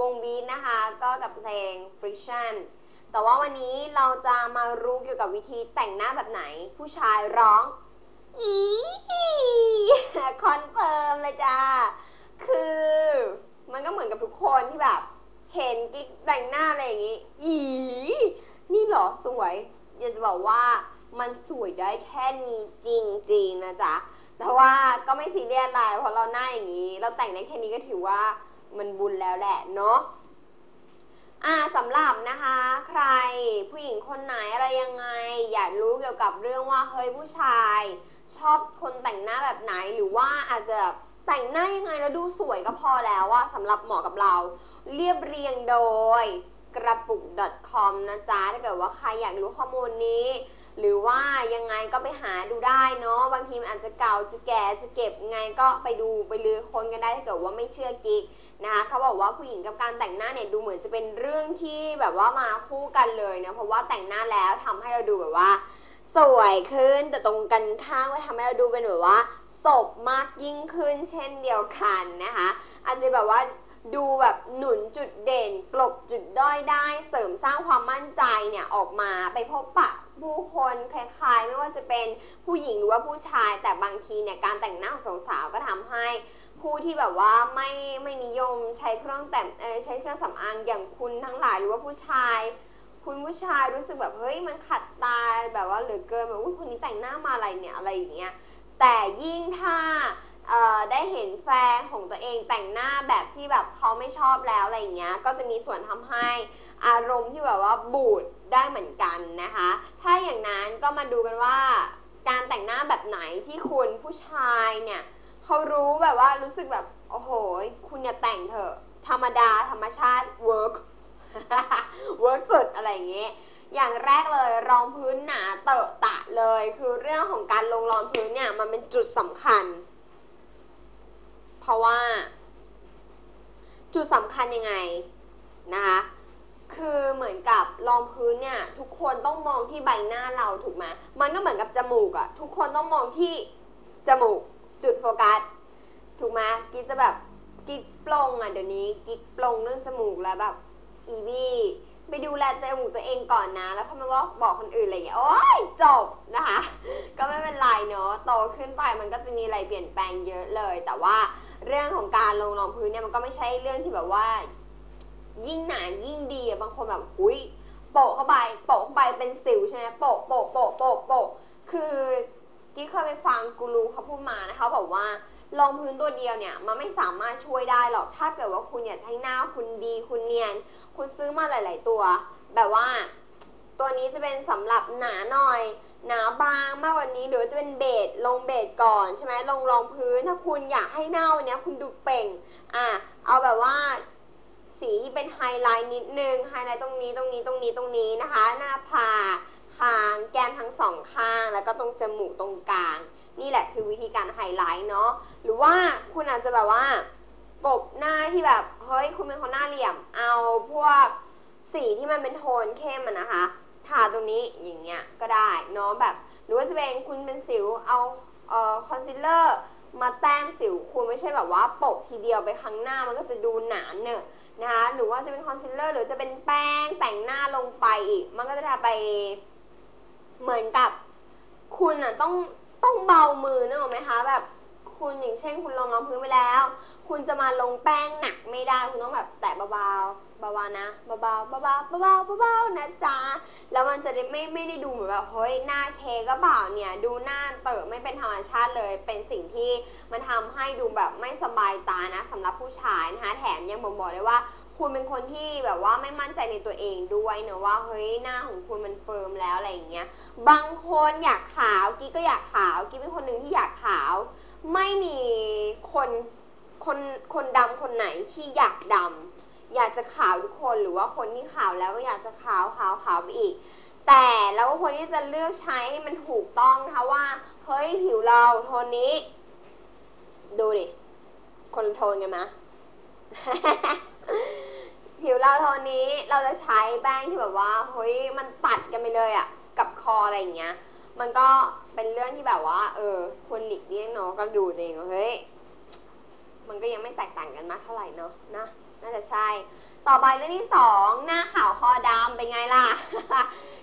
วงบีทนะคะก็กับเพลง friction แต่ว่าวันนี้เราจะมารู้เกี่ยวกับวิธีแต่งหน้าแบบไหน ผู้ชายร้องอีคอนเฟิร์มเลยจ้า คือมันก็เหมือนกับทุกคนที่แบบ เห็นกิ๊กแต่งหน้าอะไรอย่างงี้ อีนี่หรอสวยอยากจะบอกว่ามันสวยได้แค่นี้จริงๆนะจ๊ะแต่ว่าก็ไม่ซีเรียสอะไรเพราะเราหน้าอย่างนี้ เราแต่งได้แค่นี้ก็ถือว่า มันบุญแล้วแหละเนาะอ่าสำหรับนะคะ ใครผู้หญิงคนไหนอะไรยังไง อยากรู้เกี่ยวกับเรื่องว่าเฮ้ยผู้ชาย ชอบคนแต่งหน้าแบบไหนหรือว่าอาจจะแต่งหน้ายังไงแล้วดูสวยก็พอแล้วว่าสำหรับเหมาะกับเรา เรียบเรียงโดยกระปุก .com นะจ๊ะถ้าเกิดว่าใครอยากรู้ข้อมูลนี้ หรือว่ายังไงก็ไปหาดูได้เนาะบางทีมันอาจจะเก่าจะแก่จะเก็บไงก็ไปดูไปลือคนกันได้ถ้าเกิดว่าไม่เชื่อกิ๊ก นะคะเขาบอกว่าผู้หญิงกับการแต่งหน้าเนี่ยดูเหมือนจะเป็นเรื่องที่แบบว่ามาคู่กันเลยนะเพราะว่าแต่งหน้าแล้วทำให้เราดูแบบว่า สวยขึ้นแต่ตรงกันข้ามก็ทำให้เราดูเป็นแบบว่าศพมากยิ่งขึ้นเช่นเดียวกันนะคะอาจจะแบบว่าดูแบบหนุนจุดเด่น กลบจุดด้อยได้เสริมสร้างความมั่นใจเนี่ยออกมาไปพบปะผู้คนคล้ายๆ ไม่ว่าจะเป็นผู้หญิงหรือว่าผู้ชาย แต่บางทีเนี่ยการแต่งหน้าของสาวๆก็ทำให้ ผู้ที่แบบว่าไม่ไม่นิยมใช้เครื่องแต่งใช้เครื่องสำอางอย่างคุณทั้งหลายหรือว่าผู้ชาย คุณผู้ชายรู้สึกแบบเฮ้ยมันขัดตาแบบว่าเหลือเกินแบบอุ้ยคนนี้แต่งหน้ามาอะไรเนี่ยอะไรอย่างเงี้ยแต่ยิ่งถ้าได้เห็นแฟนของตัวเองแต่งหน้าแบบที่แบบเขาไม่ชอบแล้วอะไรอย่างเงี้ยก็จะมีส่วนทำให้อารมณ์ที่แบบว่าบูดได้เหมือนกันนะคะ ถ้าอย่างนั้นก็มาดูกันว่าการแต่งหน้าแบบไหนที่คุณผู้ชายเนี่ย เขารู้แบบว่ารู้สึกแบบ โอ้โห คุณอย่าแต่งเถอะ ธรรมดาธรรมชาติเวิร์กเวิร์กสุดอะไรอย่างเงี้ยอย่างแรกเลยรองพื้นหนาเตอะตะเลย คือเรื่องของการลงรองพื้นเนี่ยมันเป็นจุดสำคัญ เพราะว่า จุดสำคัญยังไงนะคะคือเหมือนกับรองพื้นเนี่ยทุกคนต้องมองที่ใบหน้าเราถูกไหมมันก็เหมือนกับจมูกอะทุกคนต้องมองที่จมูก จุดโฟกัสถูกไหมกิ๊กจะแบบกิ๊กปลงอะเดี๋ยวนี้กิ๊กปลงเรื่องจมูกแล้วแบบอีวี่ไปดูแลจมูกตัวเองก่อนนะ แล้วค่อยมาบอกบอกคนอื่นอะไรอย่างเงี้ยโอ๊ยจบนะคะ ก็ไม่เป็นไรเนาะโตขึ้นไปมันก็จะมีอะไรเปลี่ยนแปลงเยอะเลย แต่ว่าเรื่องของการลงรองพื้นเนี่ยมันก็ไม่ใช่เรื่องที่แบบว่า ยิ่งหนายิ่งดีบางคนแบบอุ้ยโปะเข้าไปโปะเข้าไปเป็นสิวใช่ไหมโปะโปะโปะโปะโปะคือ กิ๊กเคยไปฟังกูรูเขาพูดมานะคะบอกว่ารองพื้นตัวเดียวเนี่ยมันไม่สามารถช่วยได้หรอกถ้าเกิดว่าคุณอยากให้หน้าคุณดีคุณเนียน คุณซื้อมาหลาย ๆ ตัว แบบว่า ตัวนี้จะเป็นสำหรับหนาหน่อยหนาบางมากกว่านี้หรือว่าจะเป็นเบสลงเบสก่อนใช่ไหมลงรองพื้นถ้าคุณอยากให้หน้าวันเนี้ยคุณดูเป่งอะเอาแบบว่าสีที่เป็นไฮไลท์นิดนึงไฮไลท์ตรงนี้ตรงนี้ตรงนี้ตรงนี้นะคะ หน้าผาก คาง แก้มทั้งสองข้าง แล้วก็ตรงจมูกตรงกลาง นี่แหละคือวิธีการไฮไลท์เนาะหรือว่าคุณอาจจะแบบว่ากบหน้าที่แบบเฮ้ยคุณเป็นคนหน้าเหลี่ยม เอาพวกสีที่มันเป็นโทนเข้มอะนะคะทาตรงนี้อย่างเงี้ยก็ได้เนาะแบบหรือว่าจะเป็นคุณเป็นสิวเอาเอ่อคอนซีลเลอร์มาแต้มสิวคุณไม่ใช่แบบว่าโปะทีเดียวไปข้างหน้ามันก็จะดูหนาเนอะนะคะหรือว่าจะเป็นคอนซีลเลอร์หรือจะเป็นแป้งแต่งหน้าลงไปอีก มันก็จะทำไป เหมือนกับคุณอะต้องต้องเบามือนึกออกไหมคะ แบบคุณอย่างเช่นคุณลงรองพื้นไปแล้ว คุณจะมาลงแป้งหนักไม่ได้ คุณต้องแบบแตะเบาๆเบาๆนะเบาๆเบาๆเบาๆเบาๆนะจ๊ะแล้วมันจะได้ไม่ไม่ได้ดูเหมือนแบบเฮ้ยหน้าเทก็เปล่าเนี่ย ดูหน้าเต๋อไม่เป็นธรรมชาติเลย เป็นสิ่งที่มันทำให้ดูแบบไม่สบายตานะสำหรับผู้ชายนะคะแถมยังบอกบอกได้ว่า คุณเป็นคนที่แบบว่าไม่มั่นใจในตัวเองด้วยเนอะว่าเฮ้ยหน้าของคุณมันเฟิร์มแล้วอะไรอย่างเงี้ย บางคนอยากขาวกิ๊กก็อยากขาวกิ๊กเป็นคนหนึ่งที่อยากขาว ไม่มีคนคนคนดำคนไหนที่อยากดำอยากจะขาวทุกคนหรือว่าคนที่ขาวแล้วก็อยากจะขาวขาวขาวไปอีก แต่แล้วก็คนที่จะเลือกใช้ให้มันถูกต้องนะคะว่าเฮ้ยผิวเราโทนนี้ ดูดิ คนโทนกันไหม ผิวเราโทนนี้เราจะใช้แป้งที่แบบว่าเฮ้ยมันตัดกันไปเลยอะกับคออะไรอย่างเงี้ย มันก็เป็นเรื่องที่แบบว่า เออควรหลีกเลี่ยงเนาะก็ดูเองเฮ้ยมันก็ยังไม่แตกต่างกันมากเท่าไหร่เนาะนะน่าจะใช่ ต่อไปเรื่องที่สองหน้าขาวคอดำเป็นไงล่ะ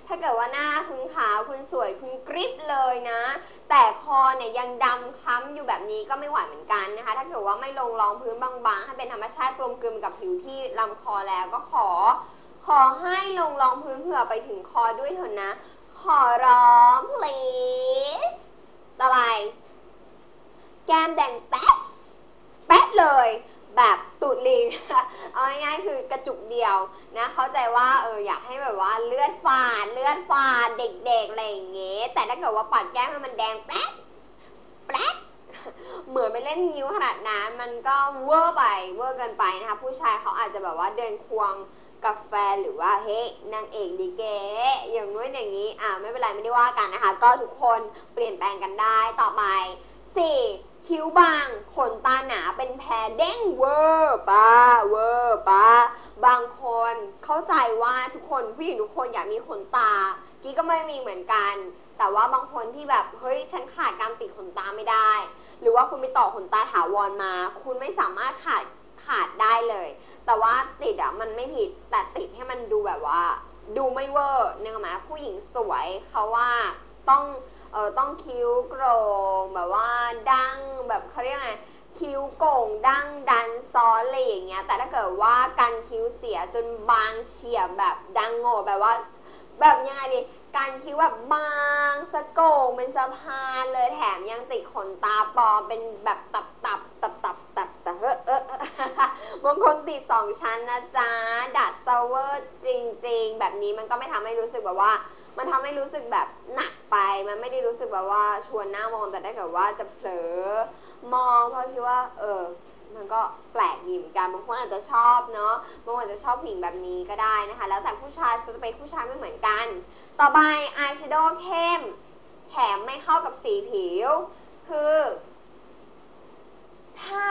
ถ้าเกิดว่าหน้าคุณขาวคุณสวยคุณกริบเลยนะ แต่คอเนี่ยยังดำค้ำอยู่แบบนี้ก็ไม่ไหวเหมือนกันนะคะ ถ้าเกิดว่าไม่ลงรองพื้นบางๆ ให้เป็นธรรมชาติกลมกลืนกับผิวที่ลำคอแล้วก็ขอ ขอให้ลงรองพื้นเผื่อไปถึงคอด้วยเถอะนะ ขอร้อง please ต่อไปแก้มแดงแป๊ะแป๊ะเลย แบบตูดลิง เอาง่ายๆคือกระจุกเดียวนะเข้าใจว่าเอออยากให้แบบว่าเลือดฝาดเลือดฝาดเด็กๆอะไรอย่างเงี้ยแต่ถ้าเกิดว่าปัดแก้มให้มันแดงแป๊ะแป๊ะเหมือนไปเล่นนิ้วขนาดนั้นมันก็เวอร์ไปเวอร์เกินไปนะคะผู้ชายเขาอาจจะแบบว่าเดินควงกาแฟนหรือว่าเฮ้ยนางเอกดีเกอย่างนู้นอย่างนี้อ่าไม่เป็นไรไม่ได้ว่ากันนะคะ ก็ทุกคนเปลี่ยนแปลงกันได้ต่อไป 4. คิ้วบาง ขนตาหนาเป็นแพรเด้งเวอร์ปะเวอร์ปะบางคนเข้าใจว่าทุกคนผู้หญิงทุกคนอยากมีขนตา กี้ก็ไม่มีเหมือนกัน แต่ว่าบางคนที่แบบเฮ้ยฉันขาดการติดขนตาไม่ได้ หรือว่าคุณไปต่อขนตาถาวรมา คุณไม่สามารถขาดขาดได้เลย แต่ว่าติดอะมันไม่ผิดแต่ติดให้มันดูแบบว่า ดูไม่เวอร์เนึกออกไหมผู้หญิงสวยเขาว่าต้อง เออต้องคิ้วโกรงแบบว่าดั้งแบบเขาเรียกไงคิ้วโก่งดั้งดันซ้อนอะไรอย่างเงี้ย แต่ถ้าเกิดว่าการคิ้วเสียจนบางเฉียบแบบดังโง่แบบว่า แบบยังไงดีการคิ้วแบบบางสะโก่งเป็นสะพานเลยแถมยังติดขนตาปลอมเป็นแบบตับตับตับตับตับตับเฮ้อเออเออบางคนติดสองชั้นนะจ๊ะดัดเซเวอร์จริง ๆ แบบนี้มันก็ไม่ทำให้รู้สึกแบบว่า มันทำให้รู้สึกแบบหนัก ไปมันไม่ได้รู้สึกแบบว่าชวนหน้ามองแต่ได้เกิดว่าจะเผลอมองเพราะคิดว่า เออ มันก็แปลกดีเหมือนกันบางคนอาจจะชอบเนาะบางคนอาจจะชอบผู้หญิงแบบนี้ก็ได้นะคะ แล้วแต่ผู้ชายสเปผู้ชายไม่เหมือนกัน ต่อไปอายแชโดว์เข้มแถมไม่เข้ากับสีผิว คือ ถ้า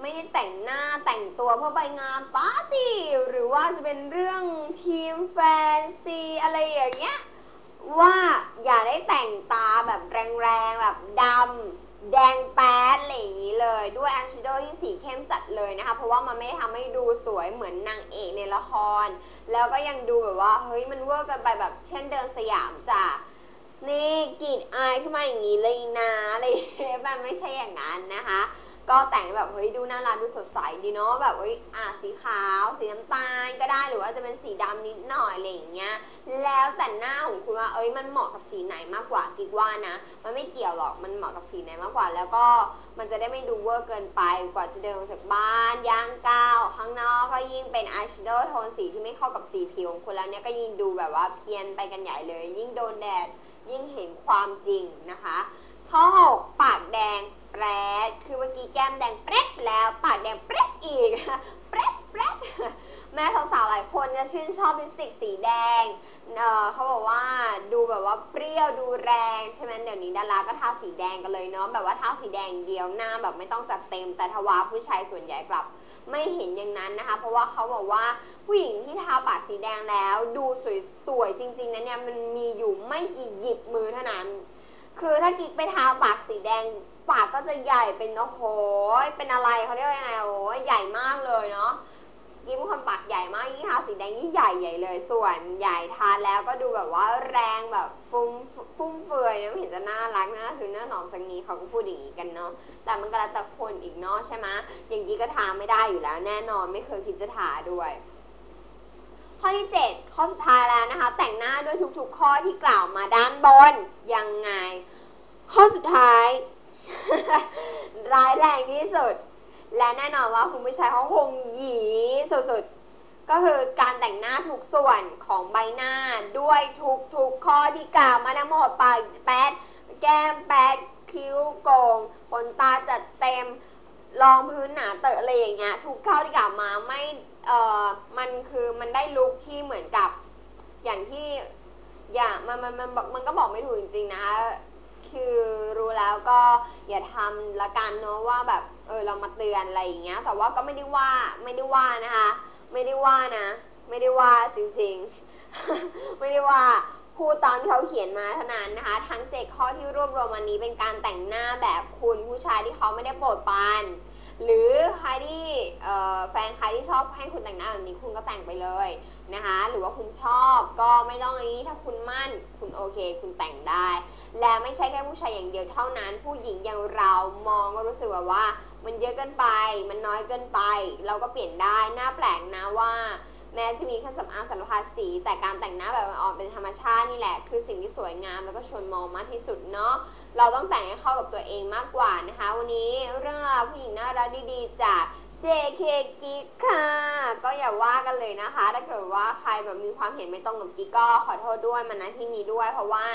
ไม่ได้แต่งหน้าแต่งตัวเพื่อไปงานปาร์ตี้หรือว่าจะเป็นเรื่องทีมแฟนซีอะไรอย่างเงี้ย ว่าอย่าได้แต่งตาแบบแรงๆ แบบดำแดงแป๊ดอะไรอย่างนี้เลย ด้วยอายแชโดว์ที่สีเข้มจัดเลยนะคะ เพราะว่ามันไม่ได้ทำให้ดูสวยเหมือนนางเอกในละคร แล้วก็ยังดูแบบว่า เฮ้ยมันเวอร์กันไปแบบเช่นเดินสยามจ้ะนี่กรีดอายขึ้นมาอย่างนี้เลยนะอะไรอย่างเงี้ยมันไม่ใช่อย่างนั้นนะคะ ก็แต่งแบบเฮ้ยดูน่ารักดูสดใสดีเนาะแบบเฮ้ยอะสีขาว สีน้ำตาลก็ได้หรือว่าจะเป็นสีดำนิดหน่อยอะไรอย่างเงี้ย แต่หน้าของคุณว่า เอ้ยมันเหมาะกับสีไหนมากกว่ากิ๊กว่านะ มันไม่เกี่ยวหรอกมันเหมาะกับสีไหนมากกว่า แล้วก็มันจะได้ไม่ดูเวอร์เกินไปกว่าจะเดินออกจากบ้านย่างก้าวข้างนอกก็ยิ่งเป็นอายแชโดว์โทนสีที่ไม่เข้ากับสีผิวของคุณแล้วเนี่ยก็ยิ่งดูแบบว่าเพี้ยนไปกันใหญ่เลย ยิ่งโดนแดดยิ่งเห็นความจริงนะคะข้อ6ปากแดาราก็ทาสีแดงกันเลยเนาะแบบว่าทาสีแดงเดียวหน้าแบบไม่ต้องจัดเต็ม แต่ทว่าผู้ชายส่วนใหญ่กลับไม่เห็นอย่างนั้นนะคะ เพราะว่าเขาบอกว่าผู้หญิงที่ทาปากสีแดงแล้ว ดูสวยๆจริงๆนะเนี่ยมันมีอยู่ไม่กี่หยิบมือเท่านั้น คือถ้ากิ๊กไปทาปากสีแดง ปากก็จะใหญ่เป็นโอ้โหเป็นอะไรเขาเรียกว่ายังไงโอ้ยใหญ่มากเลยเนาะ กิ๊กเป็นคนปากใหญ่มากยิ่งทาสีแดงยิ่งใหญ่ใหญ่เลย ส่วนใหญ่ทานแล้วก็ดูแบบว่าแรงแบบฟุ้มฟุ่มเฟือยนะไม่เห็นจะน่ารักน่าถือน่าหนอมสักนี้เขาก็พูดอย่างนี้กันเนาะแต่มันก็แล้วแต่คนอีกเนาะใช่ไหมอย่างกิ๊กก็ทาไม่ได้อยู่แล้ว แน่นอนไม่เคยคิดจะทาด้วยข้อที่ 7 ข้อสุดท้ายแล้วนะคะ แต่งหน้าด้วยทุกๆ ข้อที่กล่าวมาด้านบน ยังไง ข้อสุดท้าย ร้ายแรงที่สุด และแน่นอนว่าคุณผู้ชายเขาคงหยีสุดๆ ก็คือการแต่งหน้าทุกส่วนของใบหน้าด้วยทุกๆข้อที่กล่าวมาทั้งหมดปากแป๊ดแก้มแป๊ดคิ้วโกงขนตาจัดเต็มรองพื้นหนาเตอะอะไรอย่างเงี้ยทุกข้อที่กล่าวมาไม่เออมันคือมันได้ลุคที่เหมือนกับอย่างที่อย่างมันมันมันมันก็บอกไม่ถูกจริงๆนะ คือรู้แล้วก็อย่าทำละกันเนาะว่าแบบ เออเรามาเตือนอะไรอย่างเงี้ย แต่ว่าก็ไม่ได้ว่าไม่ได้ว่านะคะ ไม่ได้ว่านะ ไม่ได้ว่าจริงๆ ไม่ได้ว่าพูดตอนที่เขาเขียนมาเท่านั้นนะคะ ทั้งเจ็ดข้อที่รวบรวมวันนี้เป็นการแต่งหน้าแบบคุณผู้ชายที่เขาไม่ได้โปรดปานหรือใครที่แฟนใครที่ชอบให้คุณแต่งหน้าแบบนี้คุณก็แต่งไปเลยนะคะ หรือว่าคุณชอบก็ไม่ต้องอันนี้ถ้าคุณมั่น คุณโอเค คุณแต่งได้ และไม่ใช่แค่ผู้ชายอย่างเดียวเท่านั้น ผู้หญิงอย่างเรามองก็รู้สึกแบบว่า มันเยอะเกินไป มันน้อยเกินไป เราก็เปลี่ยนได้น่าแปลกนะว่า แม้จะมีเครื่องสำอางสารพัดสี แต่การแต่งหน้าแบบอ่อนเป็นธรรมชาตินี่แหละ คือสิ่งที่สวยงามแล้วก็ชวนมองมากที่สุดเนาะเราต้องแต่งให้เข้ากับตัวเองมากกว่านะคะ วันนี้เรื่องราวผู้หญิงน่ารักดีๆจาก JK Geek ค่ะ ก็อย่าว่ากันเลยนะคะ ถ้าเกิดว่าใครแบบมีความเห็นไม่ตรงกับกิ๊กก็ขอโทษด้วยมันนะที่นี้ด้วยเพราะว่า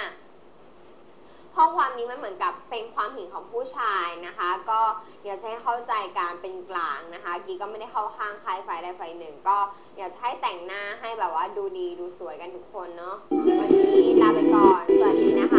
ข้อความนี้มันเหมือนกับเป็นความเห็นของผู้ชายนะคะ ก็อยากจะให้เข้าใจการเป็นกลางนะคะกีก็ไม่ได้เข้าข้างใครฝ่ายใดฝ่ายหนึ่ง ก็อยากจะให้แต่งหน้าให้แบบว่าดูดีดูสวยกันทุกคนเนาะวันนี้ลาไปก่อนสวัสดีนะคะ